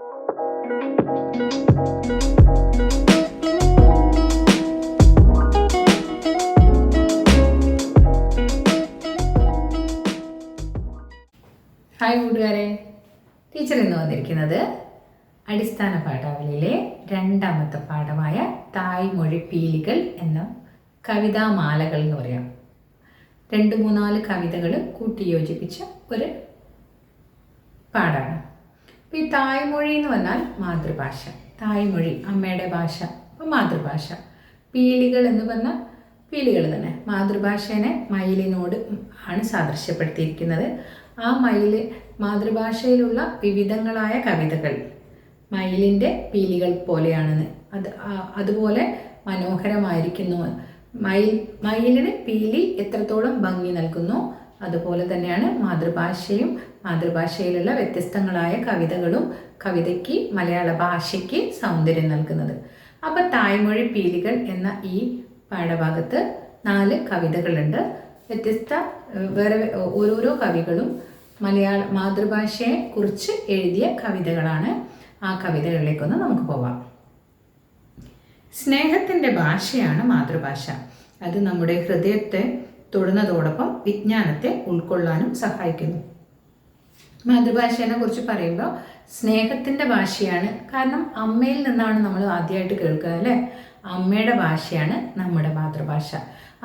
Hi കൂട്ടുകാരെ. Teacher ഇന്ന് വന്നിരിക്കുന്നത് അടിസ്ഥാന പാഠാവലിയിലെ രണ്ടാമത്തെ പാഠമായ തായ്മൊഴി പീലികൾ എന്ന കവിതാമാലകൾ എന്ന് പറയാം. രണ്ട് മൂന്നാൽ കവിതകൾ കൂട്ടിയോജിപ്പിച്ച ഒരു അപ്പോൾ ഈ തായ്മൊഴി എന്ന് പറഞ്ഞാൽ മാതൃഭാഷ. തായ്മൊഴി അമ്മയുടെ ഭാഷ അപ്പോൾ മാതൃഭാഷ. പീലികൾ എന്ന് പറഞ്ഞാൽ പീലികൾ തന്നെ. മാതൃഭാഷേനെ മയിലിനോട് ആണ് സാദൃശ്യപ്പെടുത്തിയിരിക്കുന്നത്. ആ മയിൽ മാതൃഭാഷയിലുള്ള വിവിധങ്ങളായ കവിതകൾ മയിലിന്റെ പീലികൾ പോലെയാണെന്ന്. അത് അതുപോലെ മനോഹരമായിരിക്കുന്നു. മയിൽ മയിലിന് പീലി എത്രത്തോളം ഭംഗി നൽകുന്നു അതുപോലെ തന്നെയാണ് മാതൃഭാഷയും മാതൃഭാഷയിലുള്ള വ്യത്യസ്തങ്ങളായ കവിതകളും കവിതയ്ക്ക് മലയാള ഭാഷയ്ക്ക് സൗന്ദര്യം നൽകുന്നത്. അപ്പം തായ്മൊഴി പീലികൾ എന്ന ഈ പാഠഭാഗത്ത് നാല് കവിതകളുണ്ട്. വ്യത്യസ്ത വേറെ ഓരോരോ കവികളും മലയാള മാതൃഭാഷയെ കുറിച്ച് എഴുതിയ കവിതകളാണ്. ആ കവിതകളിലേക്കൊന്ന് നമുക്ക് പോവാം. സ്നേഹത്തിന്റെ ഭാഷയാണ് മാതൃഭാഷ. അത് നമ്മുടെ ഹൃദയത്തെ തൊടുന്നതോടൊപ്പം വിജ്ഞാനത്തെ ഉൾക്കൊള്ളാനും സഹായിക്കുന്നു. മാതൃഭാഷേനെ കുറിച്ച് പറയുമ്പോൾ സ്നേഹത്തിന്റെ ഭാഷയാണ്. കാരണം അമ്മയിൽ നിന്നാണ് നമ്മൾ ആദ്യമായിട്ട് കേൾക്കുക അല്ലേ? അമ്മയുടെ ഭാഷയാണ് നമ്മുടെ മാതൃഭാഷ.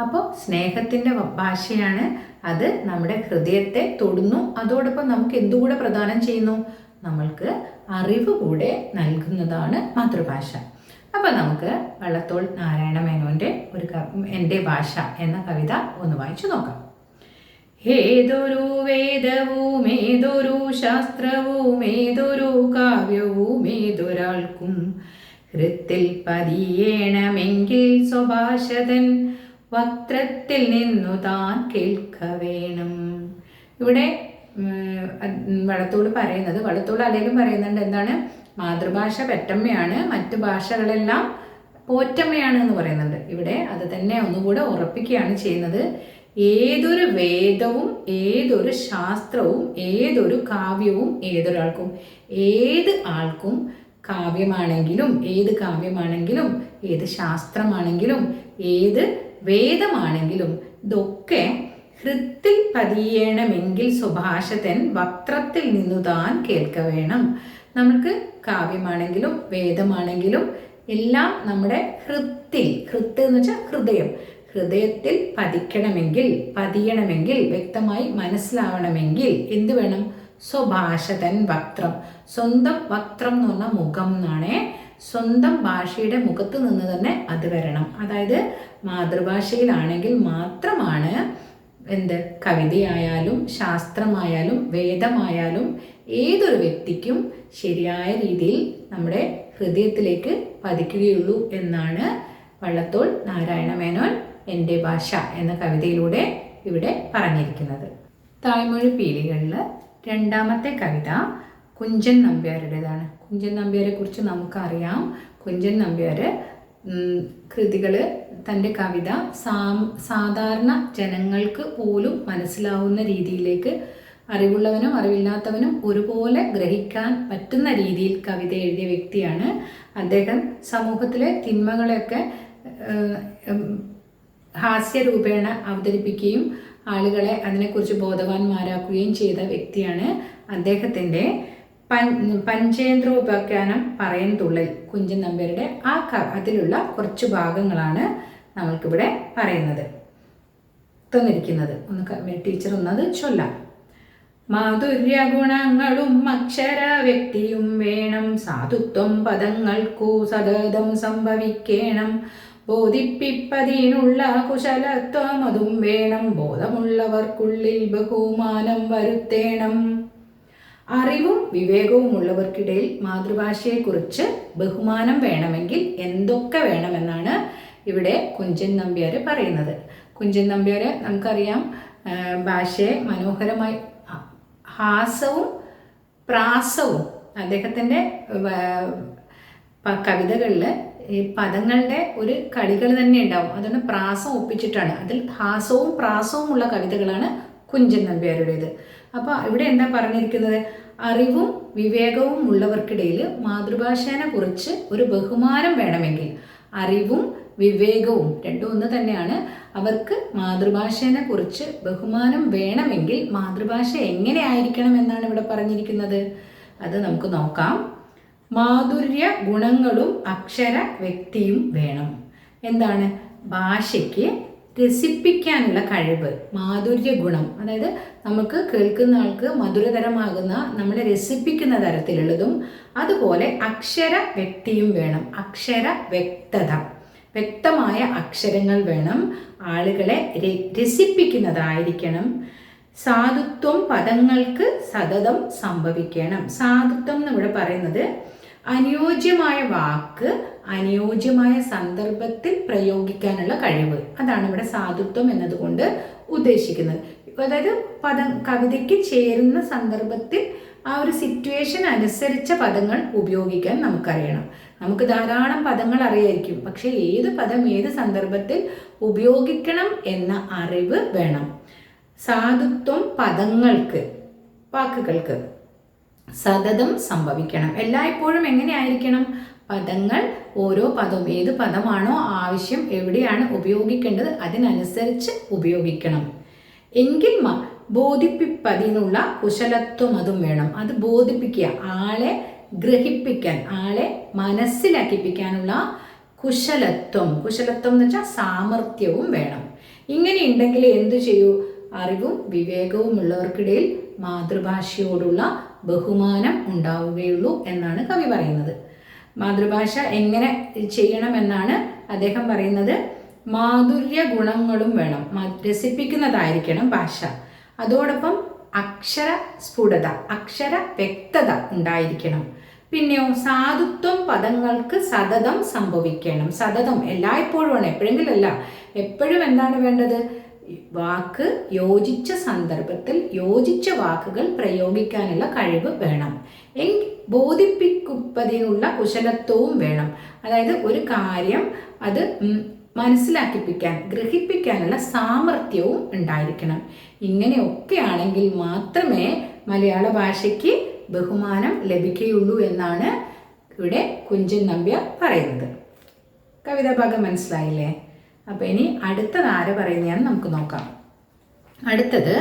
അപ്പോൾ സ്നേഹത്തിന്റെ ഭാഷയാണ് അത് നമ്മുടെ ഹൃദയത്തെ തൊടുന്നു. അതോടൊപ്പം നമുക്ക് എന്തുകൂടെ പ്രദാനം ചെയ്യുന്നു? നമ്മൾക്ക് അറിവ് കൂടെ നൽകുന്നതാണ് മാതൃഭാഷ. അപ്പോൾ നമുക്ക് വള്ളത്തോൾ നാരായണ മേനോന്റെ ഒരു എന്റെ ഭാഷ എന്ന കവിത ഒന്ന് വായിച്ചു നോക്കാം. ഏതൊരു വേദവും ഏതൊരു ശാസ്ത്രവും ഏതൊരു കാവ്യവും ഏതൊരാൾക്കും ഹൃത്തിൽ പതിയേണമെങ്കിൽ സ്വഭാഷതൻ വക്രത്തിൽ നിന്നു താൻ കേൾക്ക വേണം ഇവിടെ വടത്തോട് പറയുന്നത് വടത്തോട് അല്ലെങ്കിലും പറയുന്നുണ്ട് എന്താണ്? മാതൃഭാഷ പെറ്റമ്മയാണ് മറ്റു ഭാഷകളെല്ലാം പോറ്റമ്മയാണ് എന്ന് പറയുന്നുണ്ട്. ഇവിടെ അത് തന്നെ ഒന്നുകൂടെ ഉറപ്പിക്കുകയാണ് ചെയ്യുന്നത്. ഏതൊരു വേദവും ഏതൊരു ശാസ്ത്രവും ഏതൊരു കാവ്യവും ഏതൊരാൾക്കും ഏത് ആൾക്കും കാവ്യമാണെങ്കിലും ഏത് കാവ്യമാണെങ്കിലും ഏത് ശാസ്ത്രമാണെങ്കിലും ഏത് വേദമാണെങ്കിലും ഇതൊക്കെ ഹൃത്തിൽ പതിയണമെങ്കിൽ സുഭാഷതൻ വക്രത്തിൽ നിന്നു താൻ കേൾക്ക വേണം. നമുക്ക് കാവ്യമാണെങ്കിലും വേദമാണെങ്കിലും എല്ലാം നമ്മുടെ ഹൃത്തിൽ ഹൃത്ത് എന്ന് വെച്ചാൽ ഹൃദയം. ഹൃദയത്തിൽ പതിക്കണമെങ്കിൽ പതിയണമെങ്കിൽ വ്യക്തമായി മനസ്സിലാവണമെങ്കിൽ എന്ത് വേണം? സ്വഭാഷതൻ വക്രം സ്വന്തം വക്രം എന്ന് പറഞ്ഞ മുഖം എന്നാണേ. സ്വന്തം ഭാഷയുടെ മുഖത്ത് നിന്ന് തന്നെ അത് വരണം. അതായത് മാതൃഭാഷയിലാണെങ്കിൽ മാത്രമാണ് എന്ത്? കവിതയായാലും ശാസ്ത്രമായാലും വേദമായാലും ഏതൊരു വ്യക്തിക്കും ശരിയായ രീതിയിൽ നമ്മുടെ ഹൃദയത്തിലേക്ക് പതിക്കുകയുള്ളൂ എന്നാണ് വള്ളത്തോൾ നാരായണ മേനോൻ എന്റെ ഭാഷ എന്ന കവിതയിലൂടെ ഇവിടെ പറഞ്ഞിരിക്കുന്നത്. തായ്മൊഴി പീലികളിൽ രണ്ടാമത്തെ കവിത കുഞ്ചൻ നമ്പ്യാരുടേതാണ്. കുഞ്ചൻ നമ്പ്യാരെ കുറിച്ച് നമുക്കറിയാം. കുഞ്ചൻ നമ്പ്യാർ കൃതികൾ തന്റെ കവിത സാധാരണ ജനങ്ങൾക്ക് പോലും മനസ്സിലാവുന്ന രീതിയിലേക്ക് അറിവുള്ളവനും അറിവില്ലാത്തവനും ഒരുപോലെ ഗ്രഹിക്കാൻ പറ്റുന്ന രീതിയിൽ കവിത എഴുതിയ വ്യക്തിയാണ് അദ്ദേഹം. സമൂഹത്തിലെ തിന്മകളെയൊക്കെ ഹാസ്യരൂപേണ അവതരിപ്പിക്കുകയും ആളുകളെ അതിനെക്കുറിച്ച് ബോധവാന്മാരാക്കുകയും ചെയ്ത വ്യക്തിയാണ് അദ്ദേഹത്തിന്റെ പൻ പഞ്ചേന്ദ്രോപാഖ്യാനം പറയൻ തുള്ളൽ. കുഞ്ചൻ നമ്പ്യാരുടെ ആ ക അതിലുള്ള കുറച്ച് ഭാഗങ്ങളാണ് നമ്മൾക്കിവിടെ പറയുന്നത്. തന്നിരിക്കുന്നത്. ഒന്ന് ടീച്ചർ ഒന്നത് ചൊല്ലാം. മാധുര്യ ഗുണങ്ങളും അക്ഷര വ്യക്തിയും വേണം. സാധുത്വം പദങ്ങൾക്കു സതതം സംഭവിക്കേണം. ബോധിപ്പിപ്പതിനുള്ള കുശലത്വം അതും വേണം. ബോധമുള്ളവർക്കുള്ളിൽ ബഹുമാനം വരുത്തേണം. അറിവും വിവേകവും ഉള്ളവർക്കിടയിൽ മാതൃഭാഷയെക്കുറിച്ച് ബഹുമാനം വേണമെങ്കിൽ എന്തൊക്കെ വേണമെന്നാണ് ഇവിടെ കുഞ്ചൻ നമ്പ്യാർ പറയുന്നത്. കുഞ്ചൻ നമ്പ്യാർ നമുക്കറിയാം ഭാഷയെ മനോഹരമായി ഹാസവും പ്രാസവും അദ്ദേഹത്തിന്റെ കവിതകളിൽ ഈ പദങ്ങളുടെ ഒരു കളികൾ തന്നെ ഉണ്ടാവും. അതുകൊണ്ട് പ്രാസം ഒപ്പിച്ചിട്ടാണ്. അതിൽ ഹാസവും പ്രാസവും ഉള്ള കവിതകളാണ് കുഞ്ചൻ നമ്പ്യാരുടേത്. അപ്പോൾ ഇവിടെ എന്താ പറഞ്ഞിരിക്കുന്നത്? അറിവും വിവേകവും ഉള്ളവർക്കിടയിൽ മാതൃഭാഷേനെ കുറിച്ച് ഒരു ബഹുമാനം വേണമെങ്കിൽ അറിവും വിവേകവും രണ്ടും ഒന്ന് തന്നെയാണ്. അവർക്ക് മാതൃഭാഷേനെ കുറിച്ച് ബഹുമാനം വേണമെങ്കിൽ മാതൃഭാഷ എങ്ങനെ ആയിരിക്കണം എന്നാണ് ഇവിടെ പറഞ്ഞിരിക്കുന്നത്? അത് നമുക്ക് നോക്കാം. മാധുര്യ ഗുണങ്ങളും അക്ഷര വ്യക്തിയും വേണം. എന്താണ്? ഭാഷയ്ക്ക് രസിപ്പിക്കാനുള്ള കഴിവ് മാധുര്യ ഗുണം. അതായത് നമുക്ക് കേൾക്കുന്ന ആൾക്ക് മധുരതരമാകുന്ന നമ്മളെ രസിപ്പിക്കുന്ന തരത്തിലുള്ളതും അതുപോലെ അക്ഷര വ്യക്തിയും വേണം. അക്ഷര വ്യക്തത. വ്യക്തമായ അക്ഷരങ്ങൾ വേണം. ആളുകളെ രസിപ്പിക്കുന്നതായിരിക്കണം. സാധുത്വം പദങ്ങൾക്ക് സതതം സംഭവിക്കണം. സാധുത്വം എന്ന് ഇവിടെ പറയുന്നത് അനുയോജ്യമായ വാക്ക് അനുയോജ്യമായ സന്ദർഭത്തിൽ പ്രയോഗിക്കാനുള്ള കഴിവ്. അതാണ് ഇവിടെ സാധുത്വം എന്നതുകൊണ്ട് ഉദ്ദേശിക്കുന്നത്. അതായത് പദം കവിതയ്ക്ക് ചേരുന്ന സന്ദർഭത്തിൽ ആ ഒരു സിറ്റുവേഷൻ അനുസരിച്ച പദങ്ങൾ ഉപയോഗിക്കാൻ നമുക്കറിയണം. നമുക്ക് ധാരാളം പദങ്ങൾ അറിയായിരിക്കും. പക്ഷെ ഏത് പദം ഏത് സന്ദർഭത്തിൽ ഉപയോഗിക്കണം എന്ന അറിവ് വേണം. സാധുത്വം പദങ്ങൾക്ക് വാക്കുകൾക്ക്. സതതം സംഭവിക്കണം. എല്ലായ്പ്പോഴും എങ്ങനെയായിരിക്കണം? പദങ്ങൾ ഓരോ പദവും ഏത് പദമാണോ ആവശ്യം എവിടെയാണ് ഉപയോഗിക്കേണ്ടത് അതിനനുസരിച്ച് ഉപയോഗിക്കണം. എങ്കിൽ ബോധിപ്പിപ്പതിനുള്ള കുശലത്വം അതും വേണം. അത് ബോധിപ്പിക്കുക ആളെ ഗ്രഹിപ്പിക്കാൻ ആളെ മനസ്സിലാക്കിപ്പിക്കാനുള്ള കുശലത്വം. കുശലത്വം എന്ന് വെച്ചാൽ സാമർഥ്യവും വേണം. ഇങ്ങനെ ഉണ്ടെങ്കിൽ എന്തു ചെയ്യൂ? അറിവും വിവേകവും ഉള്ളവർക്കിടയിൽ മാതൃഭാഷയോടുള്ള ബഹുമാനം ഉണ്ടാവുകയുള്ളൂ എന്നാണ് കവി പറയുന്നത്. മാതൃഭാഷ എങ്ങനെ ചെയ്യണമെന്നാണ് അദ്ദേഹം പറയുന്നത്. മാധുര്യ ഗുണങ്ങളും വേണം. രസിപ്പിക്കുന്നതായിരിക്കണം ഭാഷ. അതോടൊപ്പം അക്ഷര സ്ഫുടത അക്ഷര വ്യക്തത ഉണ്ടായിരിക്കണം. പിന്നെയോ സാധുത്വം പദങ്ങൾക്ക് സതതം സംഭവിക്കണം. സതതം എല്ലായ്പ്പോഴുമാണ്. എപ്പോഴെങ്കിലും എപ്പോഴെങ്കിലല്ല. എപ്പോഴും എന്താണ് വേണ്ടത്? വാക്ക് യോജിച്ച സന്ദർഭത്തിൽ യോജിച്ച വാക്കുകൾ പ്രയോഗിക്കാനുള്ള കഴിവ് വേണം. എങ് ബോധിപ്പിക്കുന്നതിനുള്ള കുശലത്വവും വേണം. അതായത് ഒരു കാര്യം അത് മനസ്സിലാക്കിപ്പിക്കാൻ ഗ്രഹിപ്പിക്കാനുള്ള സാമർഥ്യവും ഉണ്ടായിരിക്കണം. ഇങ്ങനെയൊക്കെ ആണെങ്കിൽ മാത്രമേ മലയാള ഭാഷയ്ക്ക് ബഹുമാനം ലഭിക്കുകയുള്ളൂ എന്നാണ് ഇവിടെ കുഞ്ചൻ നമ്പ്യ പറയുന്നത്. കവിതാ ഭാഗം മനസ്സിലായില്ലേ? അപ്പോൾ ഇനി അടുത്തത് ആര് പറയുന്നതെന്ന് നമുക്ക് നോക്കാം. അടുത്തത്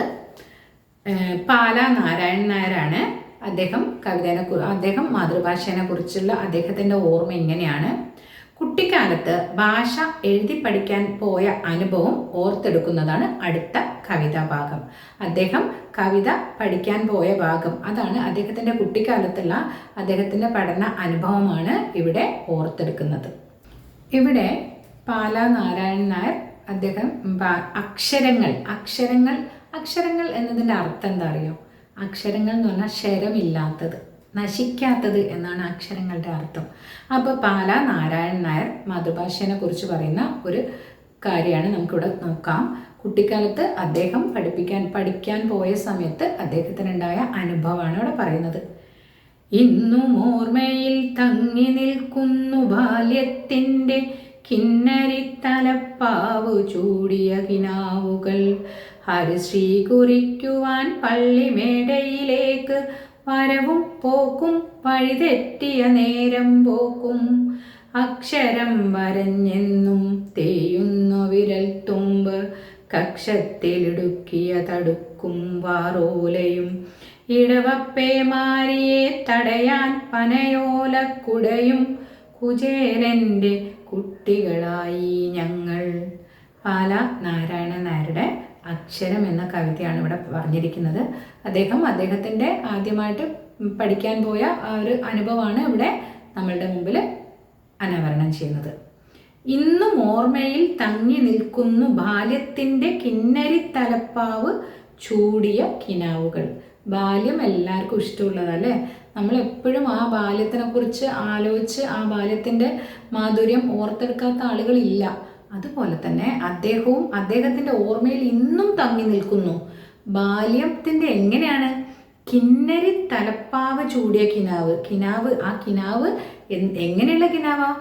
പാല നാരായണൻ നായരാണ് അദ്ദേഹം കവിതേനെ അദ്ദേഹം മാതൃഭാഷേനെ കുറിച്ചുള്ള അദ്ദേഹത്തിന്റെ ഓർമ്മ ഇങ്ങനെയാണ് കുട്ടിക്കാലത്ത് ഭാഷ എഴുതി പഠിക്കാൻ പോയ അനുഭവം ഓർത്തെടുക്കുന്നതാണ് അടുത്ത കവിതാ ഭാഗം. അദ്ദേഹം കവിത പഠിക്കാൻ പോയ ഭാഗം അതാണ് അദ്ദേഹത്തിന്റെ കുട്ടിക്കാലത്തുള്ള അദ്ദേഹത്തിന്റെ പഠന അനുഭവമാണ് ഇവിടെ ഓർത്തെടുക്കുന്നത്. ഇവിടെ പാല നാരായണൻ നായർ അദ്ദേഹം അക്ഷരങ്ങൾ അക്ഷരങ്ങൾ അക്ഷരങ്ങൾ എന്നതിന്റെ അർത്ഥം എന്താ അറിയോ? അക്ഷരങ്ങൾ എന്ന് പറഞ്ഞാൽ ശരമില്ലാത്തത് നശിക്കാത്തത് എന്നാണ് അക്ഷരങ്ങളുടെ അർത്ഥം. അപ്പോൾ പാല നാരായണൻ നായർ മാതൃഭാഷേനെ കുറിച്ച് പറയുന്ന ഒരു കാര്യമാണ് നമുക്കിവിടെ നോക്കാം. കുട്ടിക്കാലത്ത് അദ്ദേഹം പഠിപ്പിക്കാൻ പഠിക്കാൻ പോയ സമയത്ത് അദ്ദേഹത്തിനുണ്ടായ അനുഭവമാണ് ഇവിടെ പറയുന്നത്. ഇന്നും ഓർമ്മയിൽ തങ്ങി നിൽക്കുന്നു ബാല്യത്തിന്റെ കിന്നരിത്തലപ്പാവു ചൂടിയ കിനാവുകൾ. ഹരിശ്രീ കുറിക്കുവാൻ പള്ളിമേടയിലേക്ക് വരവും പോക്കും വഴിതെറ്റിയ നേരം പോക്കും. അക്ഷരം വരഞ്ഞെന്നും തേയുന്നു വിരൽ തുമ്പ് കക്ഷത്തിലിടുക്കിയ തടുക്കും വാറോലയും. ഇടവപ്പേ മാരിയെ തടയാൻ പനയോലക്കുടയും. കുചേലന്റെ കുട്ടികളായി ഞങ്ങൾ. പാല നാരായണ നായരുടെ അക്ഷരം എന്ന കവിതയാണ് ഇവിടെ പറഞ്ഞിരിക്കുന്നത്. അദ്ദേഹം അദ്ദേഹത്തിന്റെ ആദ്യമായിട്ട് പഠിക്കാൻ പോയ ആ ഒരു അനുഭവമാണ് ഇവിടെ നമ്മളുടെ മുമ്പിൽ അനാവരണം ചെയ്യുന്നത്. ഇന്നും ഓർമ്മയിൽ തങ്ങി നിൽക്കുന്നു ബാല്യത്തിന്റെ കിന്നരി തലപ്പാവ് ചൂടിയ കിനാവുകൾ. ബാല്യം എല്ലാവർക്കും ഇഷ്ടമുള്ളതല്ലേ? നമ്മൾ എപ്പോഴും ആ ബാല്യത്തിനെ കുറിച്ച് ആലോചിച്ച് ആ ബാല്യത്തിന്റെ മാധുര്യം ഓർത്തെടുക്കാത്ത ആളുകളില്ല. അതുപോലെ തന്നെ അദ്ദേഹവും അദ്ദേഹത്തിന്റെ ഓർമ്മയിൽ ഇന്നും തങ്ങി നിൽക്കുന്നു. ബാല്യത്തിന്റെ എങ്ങനെയാണ്? കിന്നരി തലപ്പാവ് ചൂടിയ കിനാവ്. കിനാവ് ആ കിനാവ് എങ്ങനെയുള്ള കിനാവാ?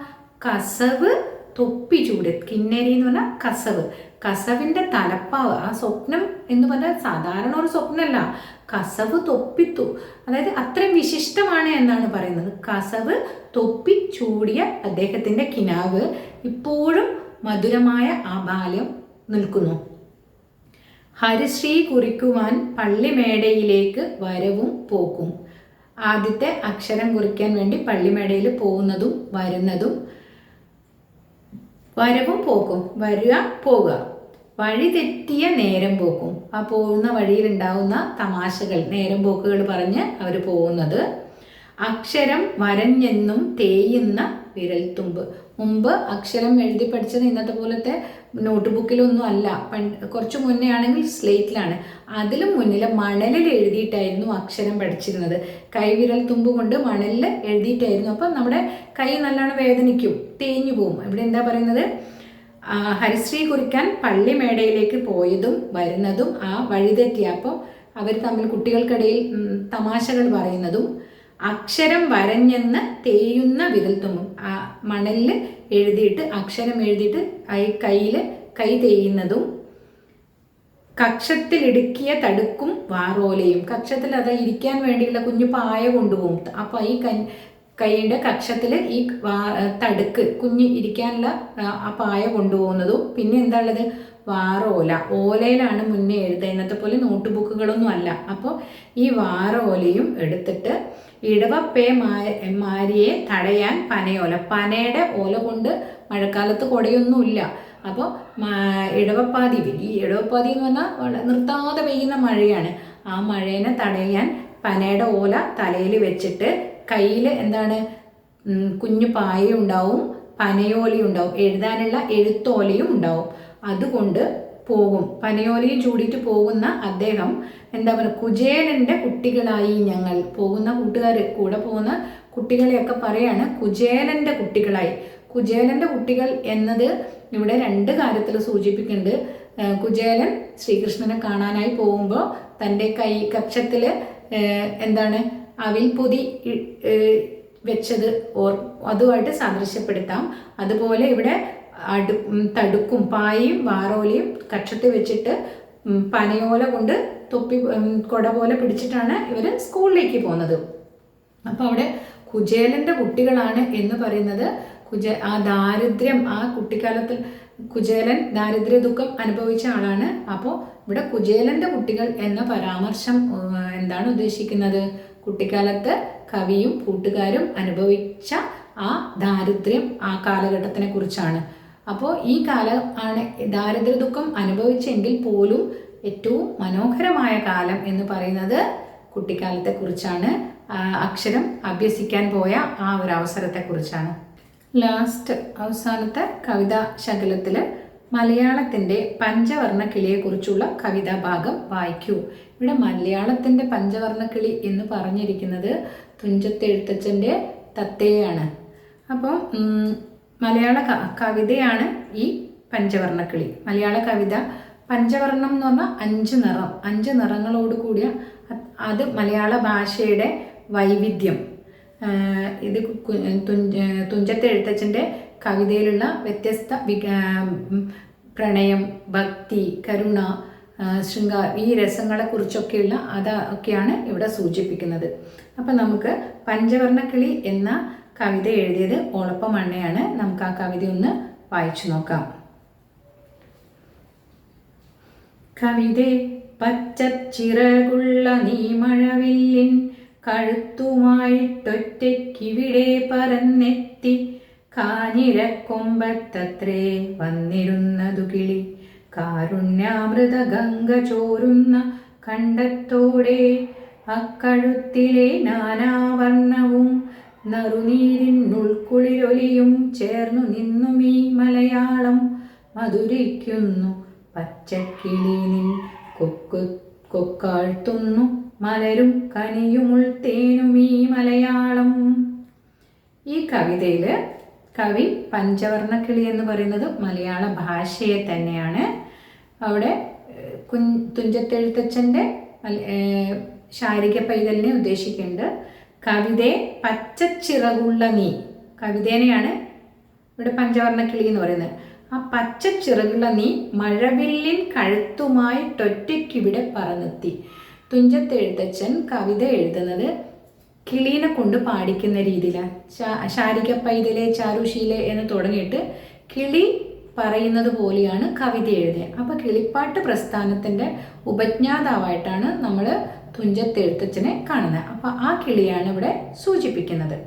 കസവ് തൊപ്പി ചൂട്. കിന്നരി എന്ന് പറഞ്ഞാൽ കസവ്. കസവിന്റെ തലപ്പാവ് ആ സ്വപ്നം എന്ന് പറഞ്ഞാൽ സാധാരണ ഒരു സ്വപ്നമല്ല. കസവ് തൊപ്പിത്തു. അതായത് അത്രയും വിശിഷ്ടമാണ് എന്നാണ് പറയുന്നത്. കസവ് തൊപ്പി ചൂടിയ അദ്ദേഹത്തിന്റെ കിനാവ് ഇപ്പോഴും മധുരമായ ആ ബാല്യം നിൽക്കുന്നു. ഹരിശ്രീ കുറിക്കുവാൻ പള്ളിമേടയിലേക്ക് വരവും പോക്കും. ആദ്യത്തെ അക്ഷരം കുറിക്കാൻ വേണ്ടി പള്ളിമേടയിൽ പോകുന്നതും വരുന്നതും വരവും പോക്കും. വരിക പോകുക വഴി തെറ്റിയ നേരം പോക്കും. ആ പോകുന്ന വഴിയിൽ ഉണ്ടാവുന്ന തമാശകൾ നേരം പോക്കുകൾ പറഞ്ഞ് അവർ പോകുന്നത് അക്ഷരം വരഞ്ഞെന്നും തേയുന്ന വിരൽത്തുമ്പ്. മുമ്പ് അക്ഷരം എഴുതി പഠിച്ചത് ഇന്നത്തെ പോലത്തെ നോട്ട് ബുക്കിലൊന്നും അല്ല. പണ്ട് കുറച്ച് മുന്നേ ആണെങ്കിൽ സ്ലേറ്റിലാണ്. അതിലും മുന്നിൽ മണലിൽ എഴുതിയിട്ടായിരുന്നു അക്ഷരം പഠിച്ചിരുന്നത്. കൈവിരൽ തുമ്പ് കൊണ്ട് മണലിൽ എഴുതിയിട്ടായിരുന്നു. അപ്പം നമ്മുടെ കൈ നല്ലോണം വേദനിക്കും തേഞ്ഞു പോവും ഇവിടെ എന്താ പറയുന്നത്? ഹരിശ്രീ കുറിക്കാൻ പള്ളിമേടയിലേക്ക് പോയതും വരുന്നതും ആ വഴിതെറ്റിയപ്പോൾ അവർ തമ്മിൽ കുട്ടികൾക്കിടയിൽ തമാശകൾ പറയുന്നതും അക്ഷരം വരഞ്ഞെന്ന് തേയുന്ന വിരൽത്തുമ്പും ആ മണലിൽ എഴുതിയിട്ട് അക്ഷരം എഴുതിയിട്ട് കയ്യിൽ കൈ തേയുന്നതും കക്ഷത്തിലിടുക്കിയ തടുക്കും വാറോലയും. കക്ഷത്തിൽ അത് ഇരിക്കാൻ വേണ്ടിയുള്ള കുഞ്ഞു പായ കൊണ്ടുപോകും. അപ്പോൾ ഈ കൈയുടെ കക്ഷത്തിൽ ഈ തടുക്ക് കുഞ്ഞ് ഇരിക്കാനുള്ള ആ പായ കൊണ്ടുപോകുന്നതും പിന്നെ എന്താ ഉള്ളത് വാറോല. ഓലയിലാണ് മുന്നേ എഴുതുക ഇന്നത്തെ പോലെ നോട്ട് ബുക്കുകളൊന്നും അല്ല. അപ്പോൾ ഈ വാറോലയും എടുത്തിട്ട് ഇടവപ്പേ മാരിയെ തടയാൻ പനയോല. പനയുടെ ഓല കൊണ്ട് മഴക്കാലത്ത് കുടയൊന്നുമില്ല. അപ്പോൾ ഇടവപ്പാതി ഈ ഇടവപ്പാതി എന്ന് പറഞ്ഞാൽ നിർത്താതെ പെയ്യുന്ന മഴയാണ്. ആ മഴേനെ തടയാൻ പനയുടെ ഓല തലയിൽ വെച്ചിട്ട് കയ്യിൽ എന്താണ് കുഞ്ഞു പായ ഉണ്ടാവും പനയോലി ഉണ്ടാവും എഴുതാനുള്ള എഴുത്തോലയും ഉണ്ടാവും. അതുകൊണ്ട് പോകും. പനയോലയും ചൂടിയിട്ട് പോകുന്ന അദ്ദേഹം എന്താ പറയുക കുചേലന്റെ കുട്ടികളായി ഞങ്ങൾ പോകുന്ന കൂട്ടുകാർ കൂടെ പോകുന്ന കുട്ടികളെയൊക്കെ പറയാണ് കുചേലന്റെ കുട്ടികളായി. കുചേലന്റെ കുട്ടികൾ എന്നത് ഇവിടെ രണ്ട് കാര്യത്തിൽ സൂചിപ്പിക്കുന്നുണ്ട്. കുചേലൻ ശ്രീകൃഷ്ണനെ കാണാനായി പോകുമ്പോൾ തന്റെ കൈ കക്ഷത്തിൽ എന്താണ് അവിൽ പൊതി വെച്ചത് ഓർ അതുമായിട്ട് സാദൃശ്യപ്പെടുത്താം. അതുപോലെ ഇവിടെ അടു തടുക്കും പായയും വാറോലയും കക്ഷത്തിൽ വെച്ചിട്ട് പനയോല കൊണ്ട് തൊപ്പി കൊട പോലെ പിടിച്ചിട്ടാണ് ഇവർ സ്കൂളിലേക്ക് പോകുന്നത്. അപ്പോൾ അവിടെ കുചേലന്റെ കുട്ടികളാണ് എന്ന് പറയുന്നത്. കുജ ആ ദാരിദ്ര്യം ആ കുട്ടിക്കാലത്തിൽ കുചേലൻ ദാരിദ്ര്യ ദുഃഖം അനുഭവിച്ച ആളാണ്. അപ്പോൾ ഇവിടെ കുചേലന്റെ കുട്ടികൾ എന്ന പരാമർശം എന്താണ് ഉദ്ദേശിക്കുന്നത്? കുട്ടിക്കാലത്ത് കവിയും കൂട്ടുകാരും അനുഭവിച്ച ആ ദാരിദ്ര്യം ആ കാലഘട്ടത്തിനെ കുറിച്ചാണ്. അപ്പോൾ ഈ കാലം ആണ് ദാരിദ്ര്യ ദുഃഖം അനുഭവിച്ചെങ്കിൽ പോലും ഏറ്റവും മനോഹരമായ കാലം എന്ന് പറയുന്നത് കുട്ടിക്കാലത്തെക്കുറിച്ചാണ് അക്ഷരം അഭ്യസിക്കാൻ പോയ ആ ഒരു അവസരത്തെക്കുറിച്ചാണ് ലാസ്റ്റ് അവസാനത്തെ കവിതാ ശകലത്തിൽ മലയാളത്തിന്റെ പഞ്ചവർണ കിളിയെക്കുറിച്ചുള്ള കവിതാ ഭാഗം വായിക്കൂ. ഇവിടെ മലയാളത്തിന്റെ പഞ്ചവർണ കിളി എന്ന് പറഞ്ഞിരിക്കുന്നത് തുഞ്ചത്തെഴുത്തച്ഛന്റെ തത്തയാണ്. അപ്പോൾ മലയാള കവിതയാണ് ഈ പഞ്ചവർണക്കിളി. മലയാള കവിത പഞ്ചവർണം എന്ന് പറഞ്ഞാൽ അഞ്ച് നിറം. അഞ്ച് നിറങ്ങളോട് കൂടിയ അത് മലയാള ഭാഷയുടെ വൈവിധ്യം. ഇത് തുഞ്ചത്തെ എഴുത്തച്ഛന്റെ കവിതയിലുള്ള വ്യത്യസ്ത പ്രണയം ഭക്തി കരുണ ശൃംഗാർ ഈ രസങ്ങളെക്കുറിച്ചൊക്കെയുള്ള അതൊക്കെയാണ് ഇവിടെ സൂചിപ്പിക്കുന്നത്. അപ്പം നമുക്ക് പഞ്ചവർണക്കിളി എന്ന കവിത എഴുതിയത് ഓളപ്പമണ്ണയാണ്. നമുക്ക് ആ കവിത ഒന്ന് വായിച്ചു നോക്കാം. കവിത പച്ചച്ചിറകുള്ള നീമഴവില്ലിൻ കഴുത്തുമായിട്ടൊറ്റയ്ക്കിവിടെ പറന്നെത്തി കാഞ്ഞിരക്കൊമ്പത്തത്രേ വന്നിരുന്നതു കിളി. കാരുണ്യാമൃത ഗംഗ ചോരുന്ന കണ്ടത്തോടെ അക്കഴുത്തിലെ നാനാവർണവും നറുനീരിനുൾക്കുളിരൊലിയും ചേർന്നു നിന്നും ഈ മലയാളം മധുരിക്കുന്നു. പച്ചക്കിളി നിൻ കൊക്കു കൊക്കാഴ്ത്തുന്നു. മലരും കനിയുമുൾത്തേനും ഈ മലയാളം. ഈ കവിതയിൽ കവി പഞ്ചവർണക്കിളി എന്ന് പറയുന്നത് മലയാള ഭാഷയെ തന്നെയാണ്. അവിടെ കുൻ തുഞ്ചത്തെഴുത്തച്ഛന്റെ ശാരിക പൈതലിനെ ഉദ്ദേശിക്കുന്നുണ്ട്. കവിതയെ പച്ചച്ചിറകുള്ള നീ. കവിതേനെയാണ് ഇവിടെ പഞ്ചവർണക്കിളി എന്ന് പറയുന്നത്. ആ പച്ചച്ചിറകുള്ള നീ മഴവില്ലിൻ കഴുത്തുമായിട്ടൊറ്റയ്ക്കിവിടെ പറന്നെത്തി. തുഞ്ചത്തെഴുത്തച്ഛൻ കവിത എഴുതുന്നത് കിളീനെ കൊണ്ട് പാടിക്കുന്ന രീതിയിലാണ് ശാരിക പൈതലെ ചാരുശീലെ എന്ന് തുടങ്ങിയിട്ട് കിളി പറയുന്നത് പോലെയാണ് കവിത എഴുതിയത് അപ്പോൾ കിളിപ്പാട്ട് പ്രസ്ഥാനത്തിന്റെ ഉപജ്ഞാതാവായിട്ടാണ് നമ്മൾ തുഞ്ചത്തെഴുത്തച്ഛനെ കാണുന്നത്. അപ്പോൾ ആ കിളിയാണ് ഇവിടെ സൂചിപ്പിക്കുന്നത്.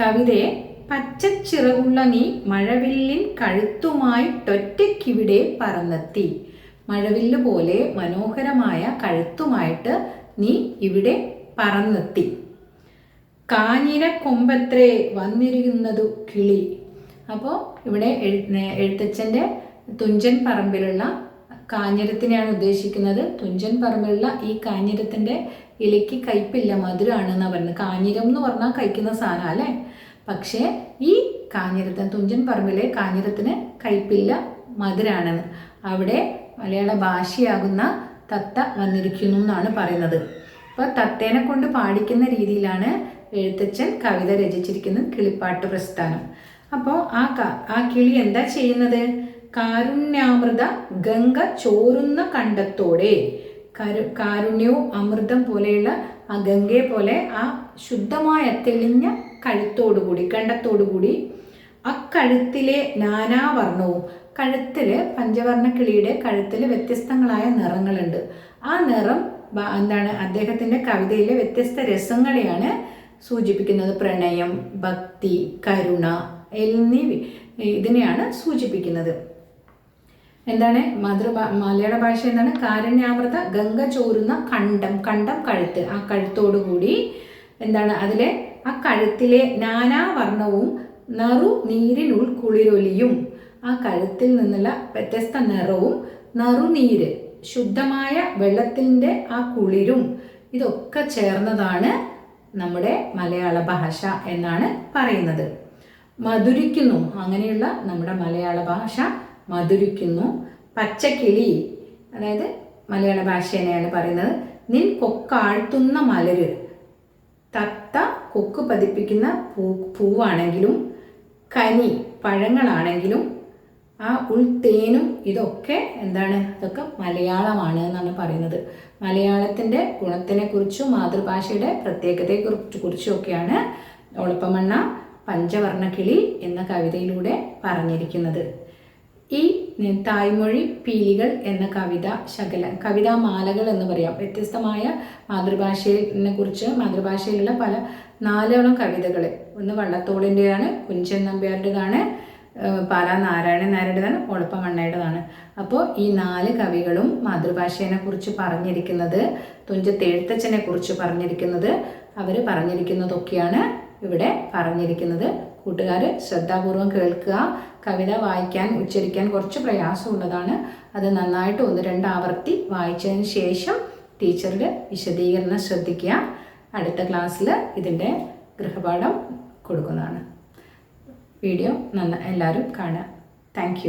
കവിതയെ പച്ചച്ചിറകുള്ള നീ മഴവില്ലിൻ കഴുത്തുമായിട്ടൊറ്റയ്ക്കിവിടെ പറന്നെത്തി. മഴവില്ല് പോലെ മനോഹരമായ കഴുത്തുമായിട്ട് നീ ഇവിടെ പറന്നെത്തി. കാഞ്ഞിര കൊമ്പത്രേ വന്നിരിക്കുന്നതു കിളി. അപ്പോൾ ഇവിടെ എഴുത്തച്ഛന്റെ തുഞ്ചൻ പറമ്പിലുള്ള കാഞ്ഞിരത്തിനെയാണ് ഉദ്ദേശിക്കുന്നത്. തുഞ്ചൻ പറമ്പിലുള്ള ഈ കാഞ്ഞിരത്തിന്റെ ഇലയ്ക്ക് കയ്പില്ല മധുരമാണെന്നാണ് പറയുന്നത് കാഞ്ഞിരം എന്ന് പറഞ്ഞാൽ കഴിക്കുന്ന സാധനം അല്ലേ? പക്ഷേ ഈ കാഞ്ഞിരത്തിന് തുഞ്ചൻ പറമ്പിലെ കാഞ്ഞിരത്തിന് കയ്പില്ല മധുരാണെന്ന്. അവിടെ മലയാള ഭാഷയാകുന്ന തത്ത വന്നിരിക്കുന്നു എന്നാണ് പറയുന്നത്. അപ്പോൾ തത്തേനെ കൊണ്ട് പാടിക്കുന്ന രീതിയിലാണ് എഴുത്തച്ഛൻ കവിത രചിച്ചിരിക്കുന്നത് കിളിപ്പാട്ട് പ്രസ്ഥാനം. അപ്പോൾ ആ ആ കിളി എന്താ ചെയ്യുന്നത്? കാരുണ്യാമൃത ഗംഗ ചോരുന്ന കണ്ടത്തോടെ. കരു കാരുണ്യവും അമൃതം പോലെയുള്ള ആ ഗംഗയെ പോലെ ആ ശുദ്ധമായ തെളിഞ്ഞ കഴുത്തോടുകൂടി കണ്ടത്തോടുകൂടി അക്കഴുത്തിലെ നാനാവർണവും കഴുത്തിൽ പഞ്ചവർണ കിളിയുടെ കഴുത്തിൽ വ്യത്യസ്തങ്ങളായ നിറങ്ങളുണ്ട്. ആ നിറം എന്താണ്? അദ്ദേഹത്തിന്റെ കവിതയിലെ വ്യത്യസ്ത രസങ്ങളെയാണ് സൂചിപ്പിക്കുന്നത് പ്രണയം ഭക്തി കരുണ എന്നീ ഇതിനെയാണ് സൂചിപ്പിക്കുന്നത്. എന്താണ്? മാതൃഭാ മലയാള ഭാഷ എന്താണ്? കാരണ്യാമൃത ഗംഗ ചോരുന്ന കണ്ടം കണ്ടം കഴുത്ത്. ആ കഴുത്തോടുകൂടി എന്താണ്? അതിലെ ആ കഴുത്തിലെ നാനാവർണവും നറു നീരിനുൾ കുളിരൊലിയും. ആ കഴുത്തിൽ നിന്നുള്ള വ്യത്യസ്ത നിറവും നറുനീര് ശുദ്ധമായ വെള്ളത്തിന്റെ ആ കുളിരും. ഇതൊക്കെ ചേർന്നതാണ് നമ്മുടെ മലയാള ഭാഷ എന്നാണ് പറയുന്നത്. മധുരിക്കുന്നു. അങ്ങനെയുള്ള നമ്മുടെ മലയാള ഭാഷ മധുരിക്കുന്നു. പച്ചക്കിളി അതായത് മലയാള ഭാഷ തന്നെയാണ് പറയുന്നത്. നിൻ കൊക്കാഴ്ത്തുന്ന മലര് തത്ത കൊക്ക് പതിപ്പിക്കുന്ന പൂ പൂവാണെങ്കിലും കനി പഴങ്ങളാണെങ്കിലും ആ ഉൾത്തേനും ഇതൊക്കെ എന്താണ്? ഇതൊക്കെ മലയാളമാണ് എന്നാണ് പറയുന്നത്. മലയാളത്തിന്റെ ഗുണത്തിനെക്കുറിച്ചും മാതൃഭാഷയുടെ പ്രത്യേകതയെക്കുറിച്ച് കുറിച്ചുമൊക്കെയാണ് ഒളപ്പമണ്ണ പഞ്ചവർണക്കിളി എന്ന കവിതയിലൂടെ പറഞ്ഞിരിക്കുന്നത്. ഈ തായ്മൊഴി പീലികൾ എന്ന കവിത ശകല കവിതാമാലകൾ എന്ന് പറയാം. വ്യത്യസ്തമായ മാതൃഭാഷയെ കുറിച്ച് മാതൃഭാഷയിലുള്ള പല നാലോളം കവിതകൾ ഒന്ന് വള്ളത്തോളിന്റെയാണ് കുഞ്ചൻ നമ്പ്യാരുടേതാണ് പാലാ നാരായണൻ നായരുടേതാണ് ഒളപ്പമണ്ണയുടേതാണ് അപ്പോൾ ഈ നാല് കവികളും മാതൃഭാഷയെ കുറിച്ച് പറഞ്ഞിരിക്കുന്നത് തുഞ്ചത്തെഴുത്തച്ഛനെ കുറിച്ച് പറഞ്ഞിരിക്കുന്നത് അവർ പറഞ്ഞിരിക്കുന്നതൊക്കെയാണ് ഇവിടെ പറഞ്ഞിരിക്കുന്നത്. കൂട്ടുകാർ ശ്രദ്ധാപൂർവം കേൾക്കുക കവിത വായിക്കാൻ ഉച്ചരിക്കാൻ കുറച്ച് പ്രയാസമുള്ളതാണ്. അത് നന്നായിട്ട് ഒന്ന് രണ്ട് ആവർത്തി വായിച്ചതിന് ശേഷം ടീച്ചറുടെ വിശദീകരണം ശ്രദ്ധിക്കുക. അടുത്ത ക്ലാസ്സിൽ ഇതിന്റെ ഗൃഹപാഠം കൊടുക്കുന്നതാണ്. വീഡിയോ നന്ന എല്ലാവരും കാണുക താങ്ക്